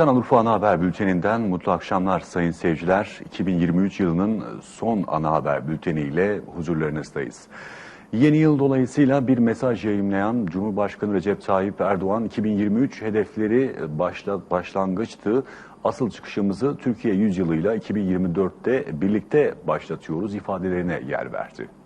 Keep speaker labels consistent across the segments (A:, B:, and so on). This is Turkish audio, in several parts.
A: Kanal Urfa Ana Haber Bülteninden mutlu akşamlar sayın seyirciler. 2023 yılının son ana haber bülteniyle huzurlarınızdayız. Yeni yıl dolayısıyla bir mesaj yayımlayan Cumhurbaşkanı Recep Tayyip Erdoğan 2023 hedefleri başla, başlangıçtı. Asıl çıkışımızı Türkiye yüzyılıyla 2024'te birlikte başlatıyoruz ifadelerine yer verdi.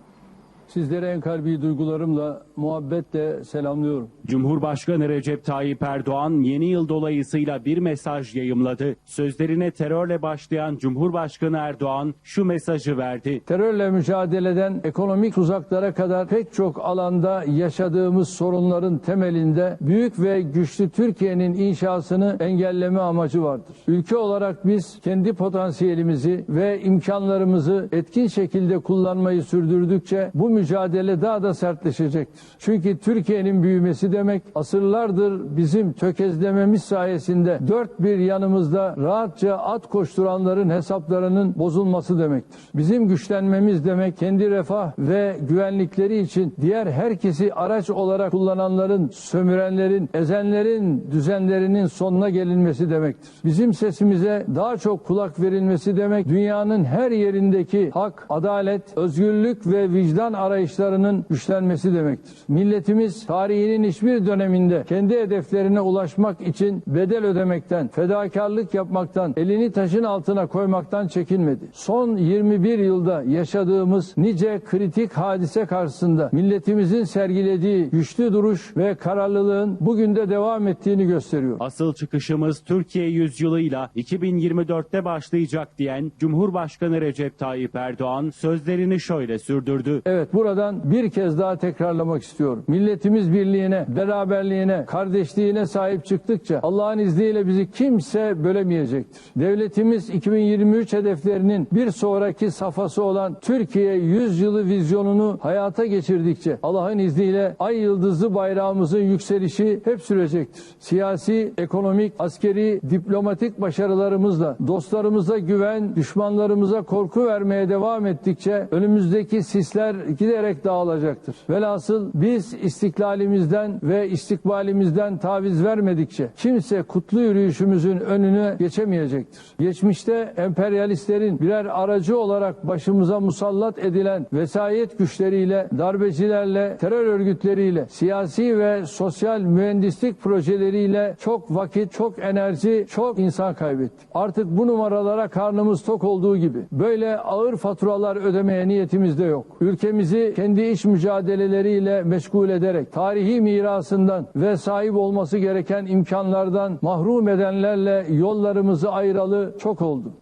B: Sizlere en kalbi duygularımla, muhabbetle selamlıyorum.
C: Cumhurbaşkanı Recep Tayyip Erdoğan yeni yıl dolayısıyla bir mesaj yayımladı. Sözlerine terörle başlayan Cumhurbaşkanı Erdoğan şu mesajı verdi.
B: Terörle mücadeleden ekonomik tuzaklara kadar pek çok alanda yaşadığımız sorunların temelinde büyük ve güçlü Türkiye'nin inşasını engelleme amacı vardır. Ülke olarak biz kendi potansiyelimizi ve imkanlarımızı etkin şekilde kullanmayı sürdürdükçe bu mücadele daha da sertleşecektir. Çünkü Türkiye'nin büyümesi demek asırlardır bizim tökezlememiz sayesinde dört bir yanımızda rahatça at koşturanların hesaplarının bozulması demektir. Bizim güçlenmemiz demek kendi refah ve güvenlikleri için diğer herkesi araç olarak kullananların, sömürenlerin, ezenlerin düzenlerinin sonuna gelinmesi demektir. Bizim sesimize daha çok kulak verilmesi demek dünyanın her yerindeki hak, adalet, özgürlük ve vicdan arayışlarının güçlenmesi demektir. Milletimiz tarihinin hiçbir döneminde kendi hedeflerine ulaşmak için bedel ödemekten, fedakarlık yapmaktan, elini taşın altına koymaktan çekinmedi. Son 21 yılda yaşadığımız nice kritik hadise karşısında milletimizin sergilediği güçlü duruş ve kararlılığın bugün de devam ettiğini gösteriyor.
C: Asıl çıkışımız Türkiye yüzyılıyla 2024'te başlayacak diyen Cumhurbaşkanı Recep Tayyip Erdoğan sözlerini şöyle sürdürdü.
B: Evet buradan bir kez daha tekrarlamak istiyorum. Milletimiz birliğine, beraberliğine, kardeşliğine sahip çıktıkça Allah'ın izniyle bizi kimse bölemeyecektir. Devletimiz 2023 hedeflerinin bir sonraki safhası olan Türkiye 100 yılı vizyonunu hayata geçirdikçe Allah'ın izniyle ay yıldızlı bayrağımızın yükselişi hep sürecektir. Siyasi, ekonomik, askeri, diplomatik başarılarımızla dostlarımıza güven, düşmanlarımıza korku vermeye devam ettikçe önümüzdeki sisler giderek dağılacaktır. Velhasıl biz istiklalimizden ve istikbalimizden taviz vermedikçe kimse kutlu yürüyüşümüzün önüne geçemeyecektir. Geçmişte emperyalistlerin birer aracı olarak başımıza musallat edilen vesayet güçleriyle, darbecilerle, terör örgütleriyle, siyasi ve sosyal mühendislik projeleriyle çok vakit, çok enerji, çok insan kaybettik. Artık bu numaralara karnımız tok olduğu gibi böyle ağır faturalar ödemeye niyetimiz de yok. Ülkemizi kendi iş mücadeleleriyle meşgul ederek tarihi mirasından ve sahip olması gereken imkanlardan mahrum edenlerle yollarımızı ayıralı çok oldu.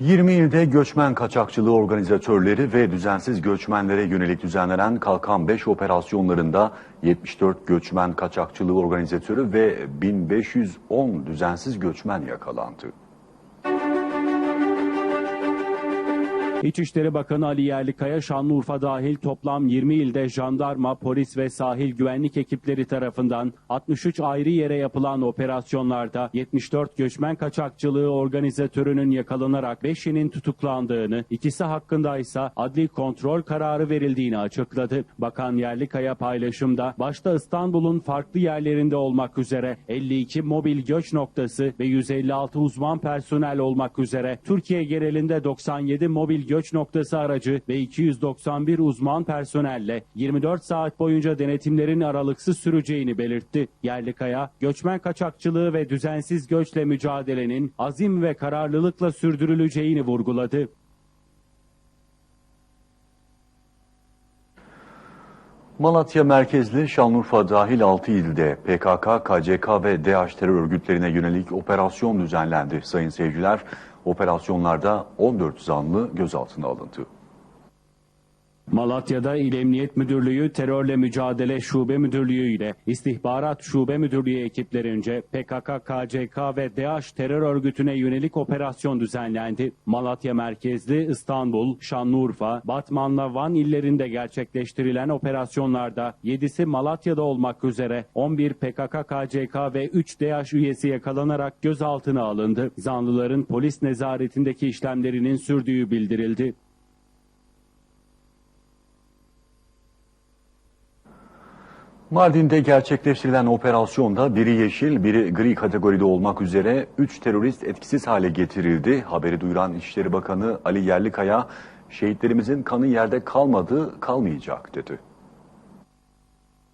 A: 20 ilde göçmen kaçakçılığı organizatörleri ve düzensiz göçmenlere yönelik düzenlenen Kalkan 5 operasyonlarında 74 göçmen kaçakçılığı organizatörü ve 1510 düzensiz göçmen yakalandı.
C: İçişleri Bakanı Ali Yerlikaya Şanlıurfa dahil toplam 20 ilde jandarma, polis ve sahil güvenlik ekipleri tarafından 63 ayrı yere yapılan operasyonlarda 74 göçmen kaçakçılığı organizatörünün yakalanarak 5'inin tutuklandığını, ikisi hakkında ise adli kontrol kararı verildiğini açıkladı. Bakan Yerlikaya paylaşımda başta İstanbul'un farklı yerlerinde olmak üzere 52 mobil göç noktası ve 156 uzman personel olmak üzere Türkiye genelinde 97 mobil göç noktası aracı ve 291 uzman personelle 24 saat boyunca denetimlerin aralıksız süreceğini belirtti. Yerlikaya, göçmen kaçakçılığı ve düzensiz göçle mücadelenin azim ve kararlılıkla sürdürüleceğini vurguladı.
A: Malatya merkezli Şanlıurfa dahil 6 ilde PKK, KCK ve DH terör örgütlerine yönelik operasyon düzenlendi sayın seyirciler. Operasyonlarda 14 zanlı gözaltına alındı.
C: Malatya'da İl Emniyet Müdürlüğü Terörle Mücadele Şube Müdürlüğü ile İstihbarat Şube Müdürlüğü ekiplerince PKK, KCK ve DH terör örgütüne yönelik operasyon düzenlendi. Malatya merkezli İstanbul, Şanlıurfa, Batman'la Van illerinde gerçekleştirilen operasyonlarda 7'si Malatya'da olmak üzere 11 PKK, KCK ve 3 DH üyesi yakalanarak gözaltına alındı. Zanlıların polis nezaretindeki işlemlerinin sürdüğü bildirildi.
A: Mardin'de gerçekleştirilen operasyonda biri yeşil, biri gri kategoride olmak üzere 3 terörist etkisiz hale getirildi. Haberi duyuran İçişleri Bakanı Ali Yerlikaya, şehitlerimizin kanı yerde kalmadı, kalmayacak dedi.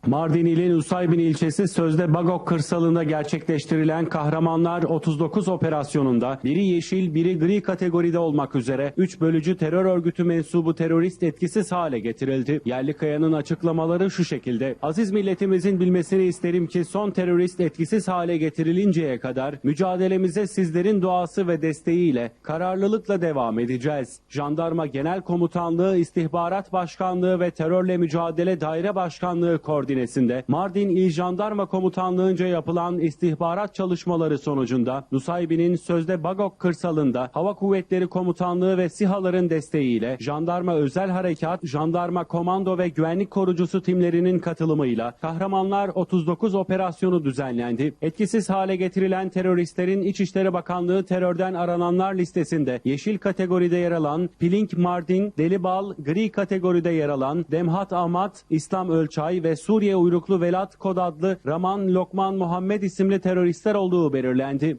C: Mardin ilin Usaybin ilçesi Sözde Bagok kırsalında gerçekleştirilen Kahramanlar 39 operasyonunda biri yeşil, biri gri kategoride olmak üzere 3 bölücü terör örgütü mensubu terörist etkisiz hale getirildi. Yerlikaya'nın açıklamaları şu şekilde. Aziz milletimizin bilmesini isterim ki son terörist etkisiz hale getirilinceye kadar mücadelemize sizlerin duası ve desteğiyle kararlılıkla devam edeceğiz. Jandarma Genel Komutanlığı, İstihbarat Başkanlığı ve Terörle Mücadele Daire Başkanlığı koordinesinde Mardin İl Jandarma Komutanlığı'nca yapılan istihbarat çalışmaları sonucunda Nusaybin'in sözde Bagok kırsalında Hava Kuvvetleri Komutanlığı ve SİHA'ların desteğiyle Jandarma Özel Harekat, Jandarma Komando ve Güvenlik Korucusu timlerinin katılımıyla Kahramanlar 39 operasyonu düzenlendi. Etkisiz hale getirilen teröristlerin İçişleri Bakanlığı terörden arananlar listesinde yeşil kategoride yer alan Pilink Mardin, Delibal, gri kategoride yer alan Demhat Ahmat, İslam Ölçay ve Suriye uyruklu Velat Kod adlı Raman Lokman Muhammed isimli teröristler olduğu belirlendi.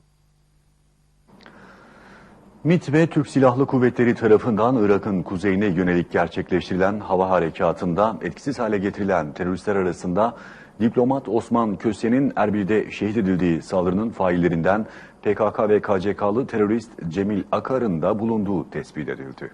A: MİT ve Türk Silahlı Kuvvetleri tarafından Irak'ın kuzeyine yönelik gerçekleştirilen hava harekatında etkisiz hale getirilen teröristler arasında diplomat Osman Köse'nin Erbil'de şehit edildiği saldırının faillerinden PKK ve KCK'lı terörist Cemil Akar'ın da bulunduğu tespit edildi.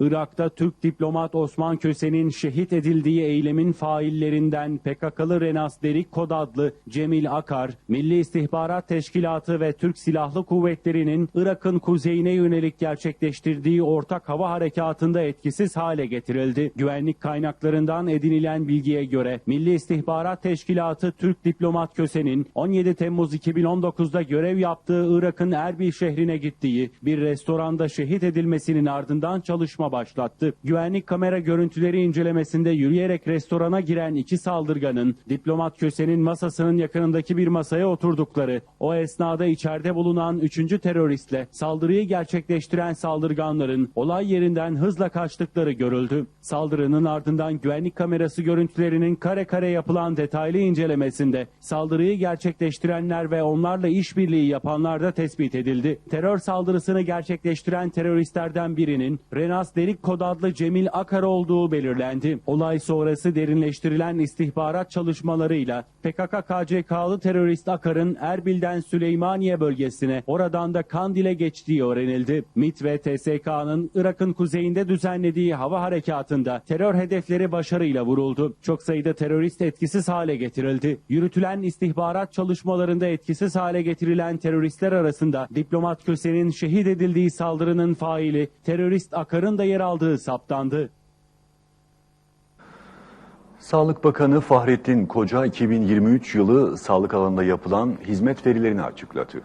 C: Irak'ta Türk diplomat Osman Köse'nin şehit edildiği eylemin faillerinden PKK'lı Renas Derik Kod adlı Cemil Akar, Milli İstihbarat Teşkilatı ve Türk Silahlı Kuvvetleri'nin Irak'ın kuzeyine yönelik gerçekleştirdiği ortak hava harekatında etkisiz hale getirildi. Güvenlik kaynaklarından edinilen bilgiye göre Milli İstihbarat Teşkilatı Türk diplomat Köse'nin 17 Temmuz 2019'da görev yaptığı Irak'ın Erbil şehrine gittiği bir restoranda şehit edilmesinin ardından çalışma başlattı. Güvenlik kamera görüntüleri incelemesinde yürüyerek restorana giren iki saldırganın diplomat Köse'nin masasının yakınındaki bir masaya oturdukları, o esnada içeride bulunan üçüncü teröristle saldırıyı gerçekleştiren saldırganların olay yerinden hızla kaçtıkları görüldü. Saldırının ardından güvenlik kamerası görüntülerinin kare kare yapılan detaylı incelemesinde saldırıyı gerçekleştirenler ve onlarla işbirliği yapanlar da tespit edildi. Terör saldırısını gerçekleştiren teröristlerden birinin Renas Delik Kod adlı Cemil Akar olduğu belirlendi. Olay sonrası derinleştirilen istihbarat çalışmalarıyla PKK-KCK'lı terörist Akar'ın Erbil'den Süleymaniye bölgesine oradan da Kandil'e geçtiği öğrenildi. MİT ve TSK'nın Irak'ın kuzeyinde düzenlediği hava harekatında terör hedefleri başarıyla vuruldu. Çok sayıda terörist etkisiz hale getirildi. Yürütülen istihbarat çalışmalarında etkisiz hale getirilen teröristler arasında diplomat Köse'nin şehit edildiği saldırının faili terörist Akar'ın da yer aldığı saptandı.
A: Sağlık Bakanı Fahrettin Koca 2023 yılı sağlık alanında yapılan hizmet verilerini açıkladı.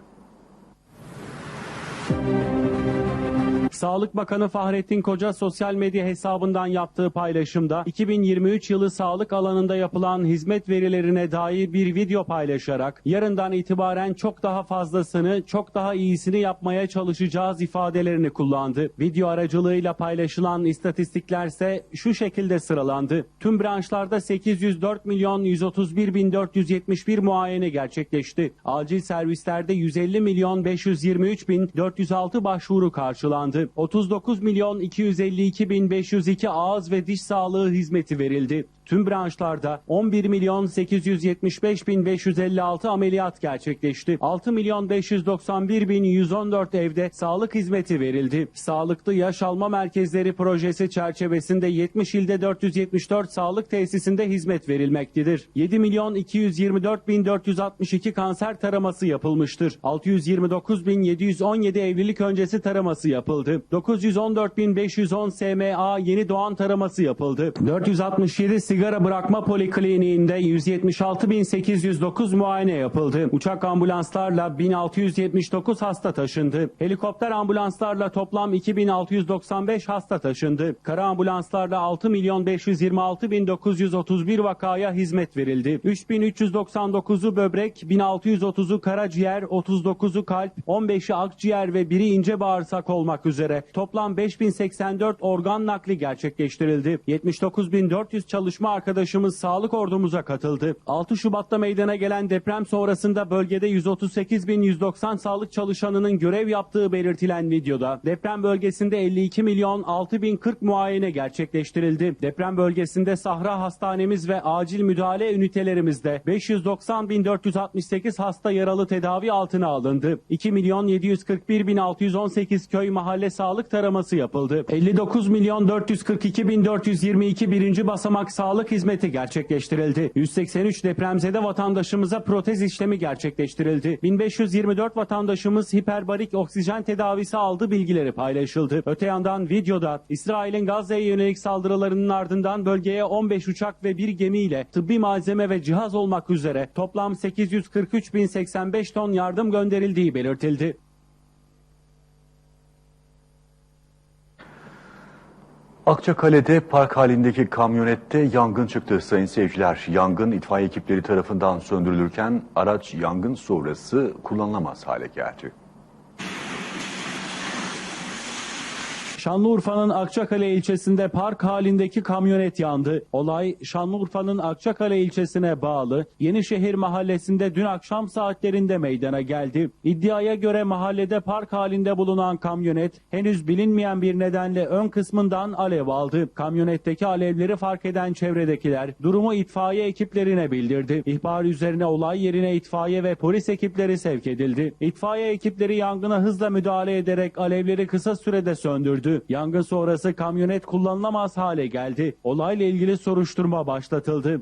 C: Sağlık Bakanı Fahrettin Koca sosyal medya hesabından yaptığı paylaşımda 2023 yılı sağlık alanında yapılan hizmet verilerine dair bir video paylaşarak yarından itibaren çok daha fazlasını, çok daha iyisini yapmaya çalışacağız ifadelerini kullandı. Video aracılığıyla paylaşılan istatistiklerse şu şekilde sıralandı. Tüm branşlarda 804 milyon 131 bin 471 muayene gerçekleşti. Acil servislerde 150 milyon 523 bin 406 başvuru karşılandı. 39 milyon 252 bin 502 ağız ve diş sağlığı hizmeti verildi. Tüm branşlarda 11 milyon 875 bin 556 ameliyat gerçekleşti. 6 milyon 591 bin 114 evde sağlık hizmeti verildi. Sağlıklı Yaş Alma Merkezleri projesi çerçevesinde 70 ilde 474 sağlık tesisinde hizmet verilmektedir. 7 milyon 224 bin 462 kanser taraması yapılmıştır. 629 bin 717 evlilik öncesi taraması yapıldı. 914 bin 510 SMA yeni doğan taraması yapıldı. 467 sigara bırakma polikliniğinde 176.809 muayene yapıldı. Uçak ambulanslarla 1679 hasta taşındı. Helikopter ambulanslarla toplam 2695 hasta taşındı. Kara ambulanslarla 6 milyon 526 bin 931 vakaya hizmet verildi. 3399'u böbrek, 1630'u karaciğer, 39'u kalp, 15'i akciğer ve biri ince bağırsak olmak üzere toplam 5084 organ nakli gerçekleştirildi. 79.400 çalışma çalışma arkadaşımız sağlık ordumuza katıldı. 6 Şubat'ta meydana gelen deprem sonrasında bölgede 138.190 sağlık çalışanının görev yaptığı belirtilen videoda deprem bölgesinde 52 milyon 6040 muayene gerçekleştirildi. Deprem bölgesinde Sahra Hastanemiz ve acil müdahale ünitelerimizde 590.468 hasta yaralı tedavi altına alındı. 2 milyon 741.618 köy mahalle sağlık taraması yapıldı. 59 milyon 442.422 birinci basamak sağlık hizmeti gerçekleştirildi. 183 depremzede vatandaşımıza protez işlemi gerçekleştirildi. 1524 vatandaşımız hiperbarik oksijen tedavisi aldı bilgileri paylaşıldı. Öte yandan videoda İsrail'in Gazze'ye yönelik saldırılarının ardından bölgeye 15 uçak ve bir gemiyle tıbbi malzeme ve cihaz olmak üzere toplam 843.085 ton yardım gönderildiği belirtildi.
A: Akçakale'de park halindeki kamyonette yangın çıktı sayın seyirciler. Yangın itfaiye ekipleri tarafından söndürülürken araç yangın sonrası kullanılamaz hale geldi.
C: Şanlıurfa'nın Akçakale ilçesinde park halindeki kamyonet yandı. Olay Şanlıurfa'nın Akçakale ilçesine bağlı Yenişehir mahallesinde dün akşam saatlerinde meydana geldi. İddiaya göre mahallede park halinde bulunan kamyonet henüz bilinmeyen bir nedenle ön kısmından alev aldı. Kamyonetteki alevleri fark eden çevredekiler durumu itfaiye ekiplerine bildirdi. İhbar üzerine olay yerine itfaiye ve polis ekipleri sevk edildi. İtfaiye ekipleri yangına hızla müdahale ederek alevleri kısa sürede söndürdü. Yangın sonrası kamyonet kullanılamaz hale geldi. Olayla ilgili soruşturma başlatıldı.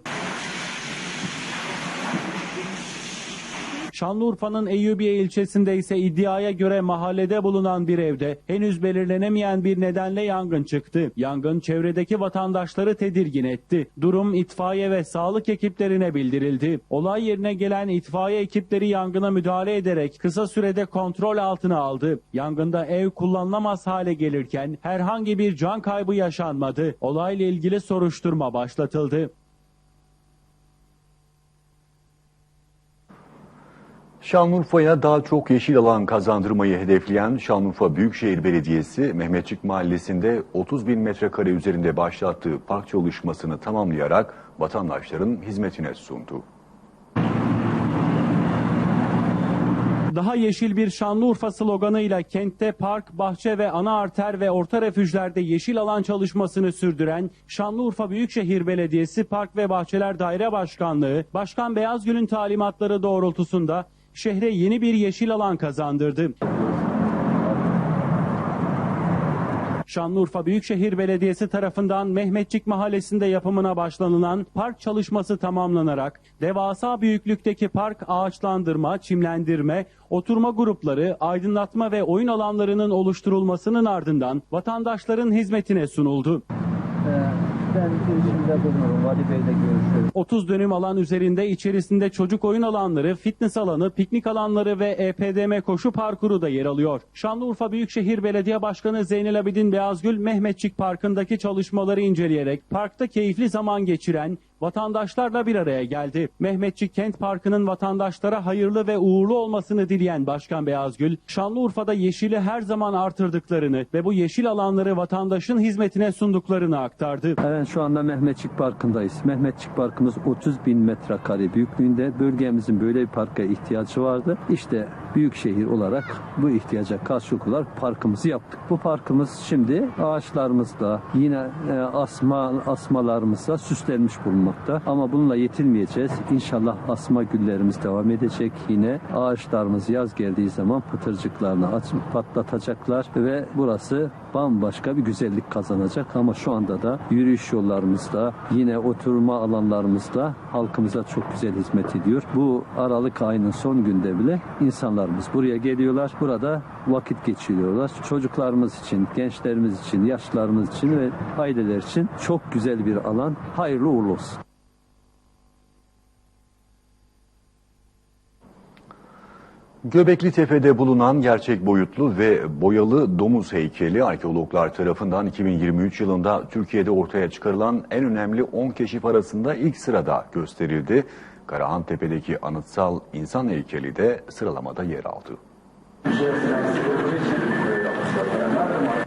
C: Şanlıurfa'nın Eyyubiye ilçesinde ise iddiaya göre mahallede bulunan bir evde henüz belirlenemeyen bir nedenle yangın çıktı. Yangın çevredeki vatandaşları tedirgin etti. Durum itfaiye ve sağlık ekiplerine bildirildi. Olay yerine gelen itfaiye ekipleri yangına müdahale ederek kısa sürede kontrol altına aldı. Yangında ev kullanılamaz hale gelirken herhangi bir can kaybı yaşanmadı. Olayla ilgili soruşturma başlatıldı.
A: Şanlıurfa'ya daha çok yeşil alan kazandırmayı hedefleyen Şanlıurfa Büyükşehir Belediyesi Mehmetçik Mahallesi'nde 30 bin metrekare üzerinde başlattığı park çalışmasını tamamlayarak vatandaşların hizmetine sundu.
C: Daha yeşil bir Şanlıurfa sloganıyla kentte park, bahçe ve ana arter ve orta refüjlerde yeşil alan çalışmasını sürdüren Şanlıurfa Büyükşehir Belediyesi Park ve Bahçeler Daire Başkanlığı, Başkan Beyazgül'ün talimatları doğrultusunda şehre yeni bir yeşil alan kazandırdı. Şanlıurfa Büyükşehir Belediyesi tarafından Mehmetçik Mahallesi'nde yapımına başlanılan park çalışması tamamlanarak devasa büyüklükteki park ağaçlandırma, çimlendirme, oturma grupları, aydınlatma ve oyun alanlarının oluşturulmasının ardından vatandaşların hizmetine sunuldu.
D: Ben girişimde bulunurum. Vali Bey'le görüşürüz.
C: 30 dönüm alan üzerinde içerisinde çocuk oyun alanları, fitness alanı, piknik alanları ve EPDM koşu parkuru da yer alıyor. Şanlıurfa Büyükşehir Belediye Başkanı Zeynel Abidin Beyazgül Mehmetçik Parkı'ndaki çalışmaları inceleyerek parkta keyifli zaman geçiren vatandaşlarla bir araya geldi. Mehmetçik Kent Parkı'nın vatandaşlara hayırlı ve uğurlu olmasını dileyen Başkan Beyazgül, Şanlıurfa'da yeşili her zaman artırdıklarını ve bu yeşil alanları vatandaşın hizmetine sunduklarını aktardı.
D: Evet şu anda Mehmetçik Parkı'ndayız. Mehmetçik Parkımız 30 bin metrekare büyüklüğünde. Bölgemizin böyle bir parka ihtiyacı vardı. İşte büyükşehir olarak bu ihtiyaca karşılık olarak parkımızı yaptık. Bu parkımız şimdi ağaçlarımızla yine e, asma asmalarımızla süslenmiş bulunmakta. Ama bununla yetinmeyeceğiz. İnşallah asma güllerimiz devam edecek. Yine ağaçlarımız yaz geldiği zaman pıtırcıklarını açıp patlatacaklar ve burası bambaşka bir güzellik kazanacak ama şu anda da yürüyüş yollarımızda yine oturma alanlarımızda halkımıza çok güzel hizmet ediyor. Bu Aralık ayının son günde bile insanlarımız buraya geliyorlar. Burada vakit geçiriyorlar. Çocuklarımız için, gençlerimiz için, yaşlılarımız için ve aileler için çok güzel bir alan. Hayırlı uğurlu olsun.
A: Göbekli Tepe'de bulunan gerçek boyutlu ve boyalı domuz heykeli arkeologlar tarafından 2023 yılında Türkiye'de ortaya çıkarılan en önemli 10 keşif arasında ilk sırada gösterildi. Karahan Tepe'deki anıtsal insan heykeli de sıralamada yer aldı.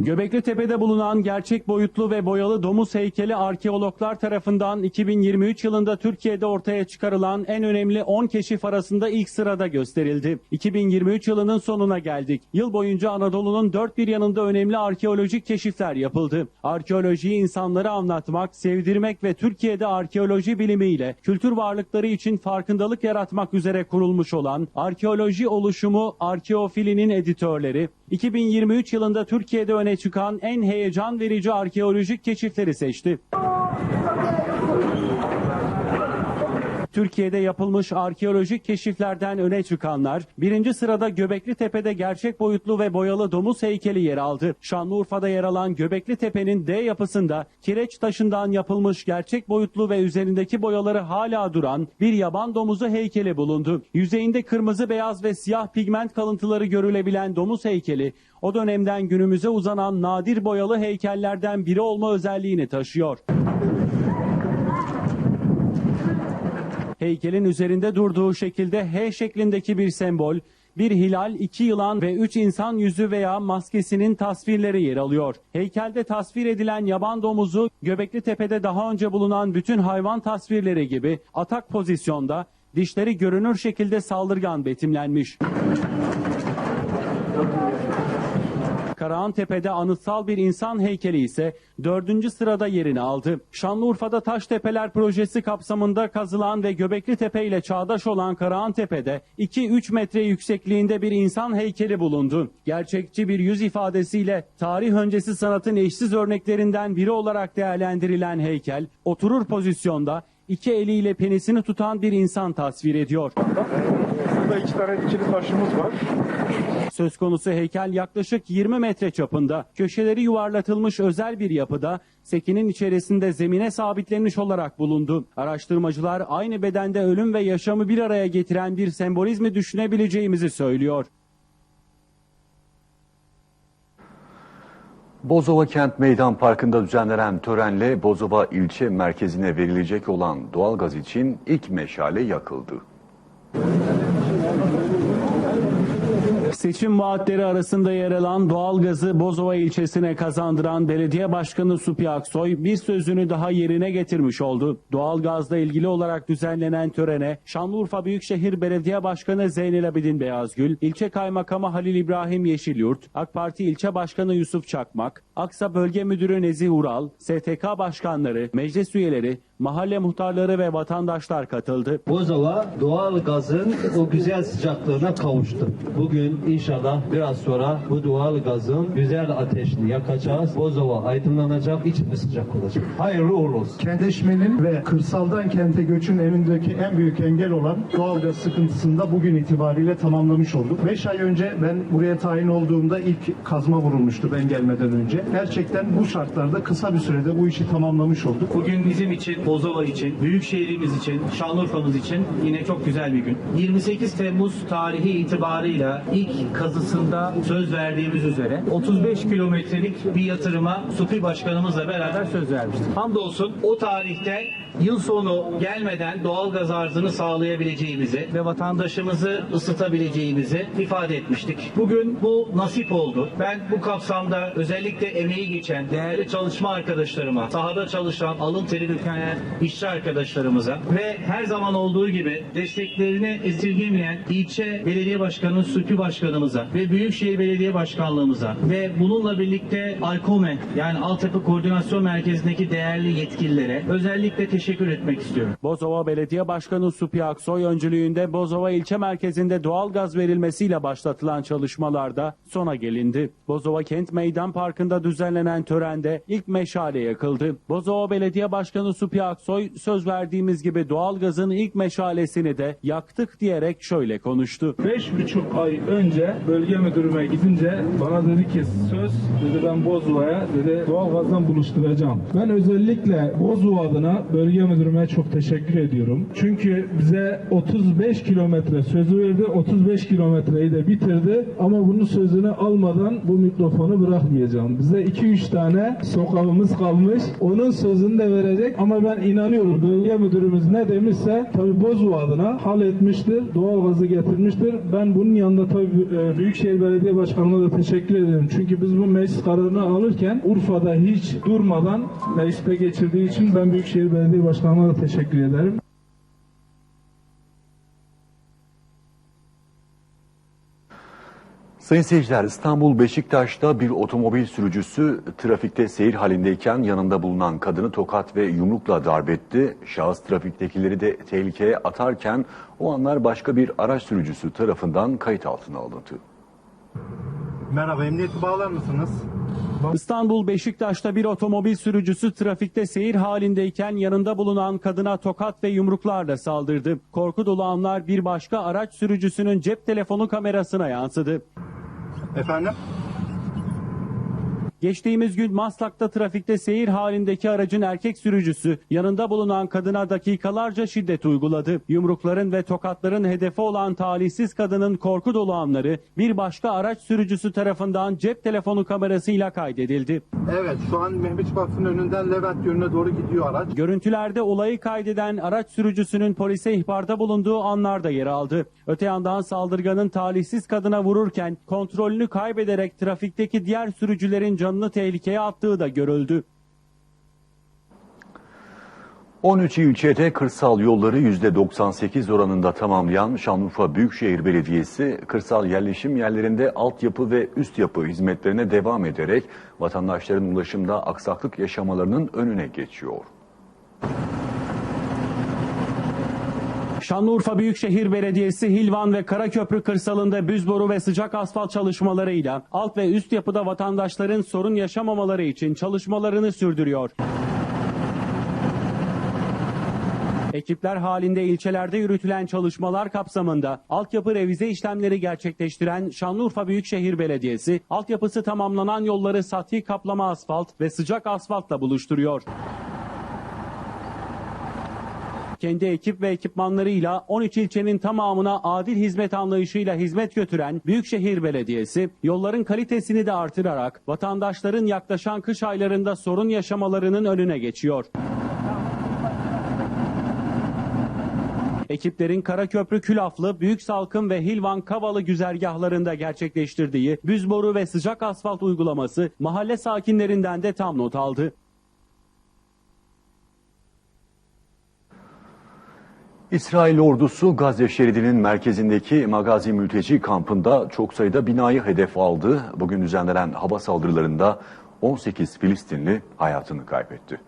C: Göbekli Tepe'de bulunan gerçek boyutlu ve boyalı domuz heykeli arkeologlar tarafından 2023 yılında Türkiye'de ortaya çıkarılan en önemli 10 keşif arasında ilk sırada gösterildi. 2023 yılının sonuna geldik. Yıl boyunca Anadolu'nun dört bir yanında önemli arkeolojik keşifler yapıldı. Arkeolojiyi insanlara anlatmak, sevdirmek ve Türkiye'de arkeoloji bilimiyle kültür varlıkları için farkındalık yaratmak üzere kurulmuş olan Arkeoloji Oluşumu Arkeofili'nin editörleri 2023 yılında Türkiye'de öne çıkan en heyecan verici arkeolojik keşifleri seçti. Türkiye'de yapılmış arkeolojik keşiflerden öne çıkanlar, birinci sırada Göbekli Tepe'de gerçek boyutlu ve boyalı domuz heykeli yer aldı. Şanlıurfa'da yer alan Göbekli Tepe'nin D yapısında kireç taşından yapılmış gerçek boyutlu ve üzerindeki boyaları hala duran bir yaban domuzu heykeli bulundu. Yüzeyinde kırmızı, beyaz ve siyah pigment kalıntıları görülebilen domuz heykeli, o dönemden günümüze uzanan nadir boyalı heykellerden biri olma özelliğini taşıyor. Heykelin üzerinde durduğu şekilde H şeklindeki bir sembol, bir hilal, iki yılan ve üç insan yüzü veya maskesinin tasvirleri yer alıyor. Heykelde tasvir edilen yaban domuzu, Göbekli Tepe'de daha önce bulunan bütün hayvan tasvirleri gibi atak pozisyonda, dişleri görünür şekilde saldırgan betimlenmiş. Karahantepe'de anıtsal bir insan heykeli ise dördüncü sırada yerini aldı. Şanlıurfa'da Taştepeler projesi kapsamında kazılan ve Göbekli Tepe ile çağdaş olan Karahantepe'de 2-3 metre yüksekliğinde bir insan heykeli bulundu. Gerçekçi bir yüz ifadesiyle tarih öncesi sanatın eşsiz örneklerinden biri olarak değerlendirilen heykel, oturur pozisyonda iki eliyle penisini tutan bir insan tasvir ediyor.
E: Burada iki tane dikili taşımız var.
C: Söz konusu heykel yaklaşık 20 metre çapında. Köşeleri yuvarlatılmış özel bir yapıda sekinin içerisinde zemine sabitlenmiş olarak bulundu. Araştırmacılar aynı bedende ölüm ve yaşamı bir araya getiren bir sembolizmi düşünebileceğimizi söylüyor.
A: Bozova Kent Meydan Parkı'nda düzenlenen törenle Bozova ilçe merkezine verilecek olan doğalgaz için ilk meşale yakıldı.
C: Seçim vaatleri arasında yer alan doğalgazı Bozova ilçesine kazandıran Belediye Başkanı Supi Aksoy bir sözünü daha yerine getirmiş oldu. Doğalgazla ilgili olarak düzenlenen törene Şanlıurfa Büyükşehir Belediye Başkanı Zeynel Abidin Beyazgül, İlçe Kaymakamı Halil İbrahim Yeşilyurt, AK Parti İlçe Başkanı Yusuf Çakmak, Aksa Bölge Müdürü Nezih Ural, STK başkanları, meclis üyeleri, mahalle muhtarları ve vatandaşlar katıldı.
F: Bozova doğal gazın o güzel sıcaklığına kavuştu. Bugün inşallah biraz sonra bu doğal gazın güzel ateşini yakacağız. Bozova aydınlanacak, içimiz sıcak olacak. Hayırlı uğurlu olsun.
E: Kentleşmenin ve kırsaldan kente göçün önündeki en büyük engel olan doğalgaz sıkıntısını da bugün itibariyle tamamlamış olduk. 5 ay önce ben buraya tayin olduğumda ilk kazma vurulmuştu ben gelmeden önce. Gerçekten bu şartlarda kısa bir sürede bu işi tamamlamış olduk.
G: Bugün bizim için, Bozova için, büyük şehrimiz için, Şanlıurfa'mız için yine çok güzel bir gün. 28 Temmuz tarihi itibarıyla ilk kazısında söz verdiğimiz üzere 35 kilometrelik bir yatırıma Supi Başkanımızla beraber söz vermiştik. Hamdolsun o tarihte yıl sonu gelmeden doğalgaz arzını sağlayabileceğimizi ve vatandaşımızı ısıtabileceğimizi ifade etmiştik. Bugün bu nasip oldu. Ben bu kapsamda özellikle emeği geçen değerli çalışma arkadaşlarıma, sahada çalışan, alın teri döken işçi arkadaşlarımıza ve her zaman olduğu gibi desteklerini esirgemeyen ilçe belediye başkanı, sütü başkanımıza ve Büyükşehir Belediye Başkanlığımıza ve bununla birlikte Alkome yani Altyapı Koordinasyon Merkezi'ndeki değerli yetkililere özellikle teşekkür etmek istiyorum.
C: Bozova Belediye Başkanı Supi Aksoy öncülüğünde Bozova ilçe merkezinde doğalgaz verilmesiyle başlatılan çalışmalarda sona gelindi. Bozova Kent Meydan Parkı'nda düzenlenen törende ilk meşale yakıldı. Bozova Belediye Başkanı Supi Aksoy söz verdiğimiz gibi doğalgazın ilk meşalesini de yaktık diyerek şöyle konuştu.
H: Beş buçuk ay önce bölge müdürüme gidince bana dedi ki söz dedi ben Bozuva'ya dedi doğalgazdan buluşturacağım. Ben özellikle Bozuva adına bölge müdürüme çok teşekkür ediyorum. Çünkü bize 35 kilometre sözü verdi. 35 kilometreyi de bitirdi. Ama bunun sözünü almadan bu mikrofonu bırakmayacağım. Bize 2-3 tane sokağımız kalmış. Onun sözünü de verecek ama ben inanıyorum. Bölge müdürümüz ne demişse tabii Bozova adına hal etmiştir. Doğalgazı getirmiştir. Ben bunun yanında tabii e, Büyükşehir Belediye Başkanı'na da teşekkür ederim. Çünkü biz bu meclis kararını alırken Urfa'da hiç durmadan mecliste geçirdiği için ben Büyükşehir Belediye Başkanı'na da teşekkür ederim.
A: Sayın seyirciler İstanbul Beşiktaş'ta bir otomobil sürücüsü trafikte seyir halindeyken yanında bulunan kadını tokat ve yumrukla darp etti. Şahıs trafiktekileri de tehlikeye atarken o anlar başka bir araç sürücüsü tarafından kayıt altına alındı.
E: Merhaba, emniyeti bağlar mısınız?
C: İstanbul Beşiktaş'ta bir otomobil sürücüsü trafikte seyir halindeyken yanında bulunan kadına tokat ve yumruklarla saldırdı. Korku dolu anlar bir başka araç sürücüsünün cep telefonu kamerasına yansıdı.
E: Efendim?
C: Geçtiğimiz gün Maslak'ta trafikte seyir halindeki aracın erkek sürücüsü yanında bulunan kadına dakikalarca şiddet uyguladı. Yumrukların ve tokatların hedefi olan talihsiz kadının korku dolu anları bir başka araç sürücüsü tarafından cep telefonu kamerasıyla kaydedildi.
E: Evet, şu an Mehmet Vakfı'nın önünden Levent yönüne doğru gidiyor araç.
C: Görüntülerde olayı kaydeden araç sürücüsünün polise ihbarda bulunduğu anlar da yer aldı. Öte yandan saldırganın talihsiz kadına vururken kontrolünü kaybederek trafikteki diğer sürücülerin canını tehlikeye attığı da görüldü.
A: 13 ilçede kırsal yolları %98 oranında tamamlayan Şanlıurfa Büyükşehir Belediyesi, kırsal yerleşim yerlerinde altyapı ve üst yapı hizmetlerine devam ederek vatandaşların ulaşımda aksaklık yaşamalarının önüne geçiyor.
C: Şanlıurfa Büyükşehir Belediyesi Hilvan ve Karaköprü kırsalında büzboru ve sıcak asfalt çalışmalarıyla alt ve üst yapıda vatandaşların sorun yaşamamaları için çalışmalarını sürdürüyor. Ekipler halinde ilçelerde yürütülen çalışmalar kapsamında altyapı revize işlemleri gerçekleştiren Şanlıurfa Büyükşehir Belediyesi, altyapısı tamamlanan yolları sati kaplama asfalt ve sıcak asfaltla buluşturuyor. Kendi ekip ve ekipmanlarıyla 13 ilçenin tamamına adil hizmet anlayışıyla hizmet götüren Büyükşehir Belediyesi, yolların kalitesini de artırarak vatandaşların yaklaşan kış aylarında sorun yaşamalarının önüne geçiyor. Ekiplerin Karaköprü Külaflı, Büyük Salkım ve Hilvan Kavalı güzergahlarında gerçekleştirdiği büzboru ve sıcak asfalt uygulaması mahalle sakinlerinden de tam not aldı.
A: İsrail ordusu Gazze şeridinin merkezindeki Magazi mülteci kampında çok sayıda binayı hedef aldı. Bugün düzenlenen hava saldırılarında 18 Filistinli hayatını kaybetti.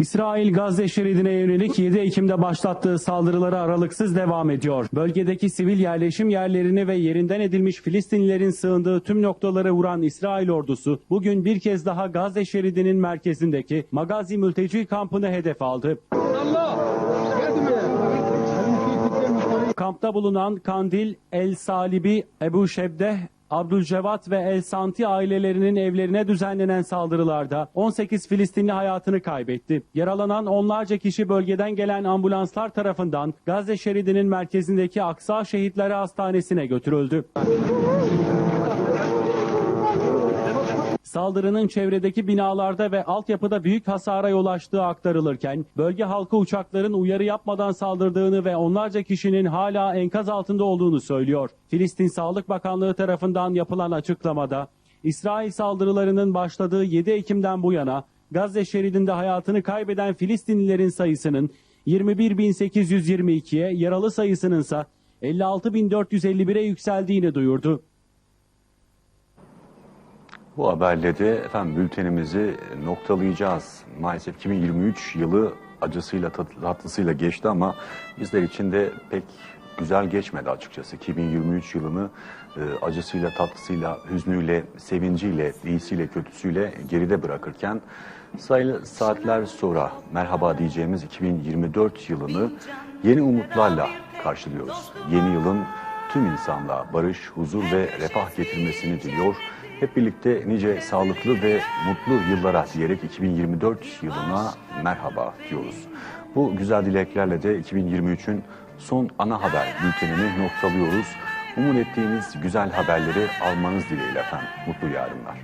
C: İsrail Gazze şeridine yönelik 7 Ekim'de başlattığı saldırıları aralıksız devam ediyor. Bölgedeki sivil yerleşim yerlerini ve yerinden edilmiş Filistinlilerin sığındığı tüm noktaları vuran İsrail ordusu bugün bir kez daha Gazze şeridinin merkezindeki Magazi mülteci kampını hedef aldı. Kampta bulunan Kandil, El Salibi, Ebu Şebdeh, Abdülcevat ve El Santi ailelerinin evlerine düzenlenen saldırılarda 18 Filistinli hayatını kaybetti. Yaralanan onlarca kişi bölgeden gelen ambulanslar tarafından Gazze şeridinin merkezindeki Aksa Şehitleri Hastanesi'ne götürüldü. Saldırının çevredeki binalarda ve altyapıda büyük hasara yol açtığı aktarılırken bölge halkı uçakların uyarı yapmadan saldırdığını ve onlarca kişinin hala enkaz altında olduğunu söylüyor. Filistin Sağlık Bakanlığı tarafından yapılan açıklamada İsrail saldırılarının başladığı 7 Ekim'den bu yana Gazze şeridinde hayatını kaybeden Filistinlilerin sayısının 21.822'ye, yaralı sayısının ise 56.451'e yükseldiğini duyurdu.
A: Bu haberle de efendim bültenimizi noktalayacağız. Maalesef 2023 yılı acısıyla tat- tatlısıyla geçti ama bizler için de pek güzel geçmedi açıkçası. 2023 yılını e, acısıyla, tatlısıyla, hüznüyle, sevinciyle, iyisiyle, kötüsüyle geride bırakırken sayılı saatler sonra merhaba diyeceğimiz 2024 yılını yeni umutlarla karşılıyoruz. Yeni yılın tüm insanlığa barış, huzur ve refah getirmesini diliyor Hep birlikte nice sağlıklı ve mutlu yıllara diyerek 2024 yılına merhaba diyoruz. Bu güzel dileklerle de 2023'ün son ana haber bültenini noktalıyoruz. Umut ettiğiniz güzel haberleri almanız dileğiyle efendim. Mutlu yarınlar.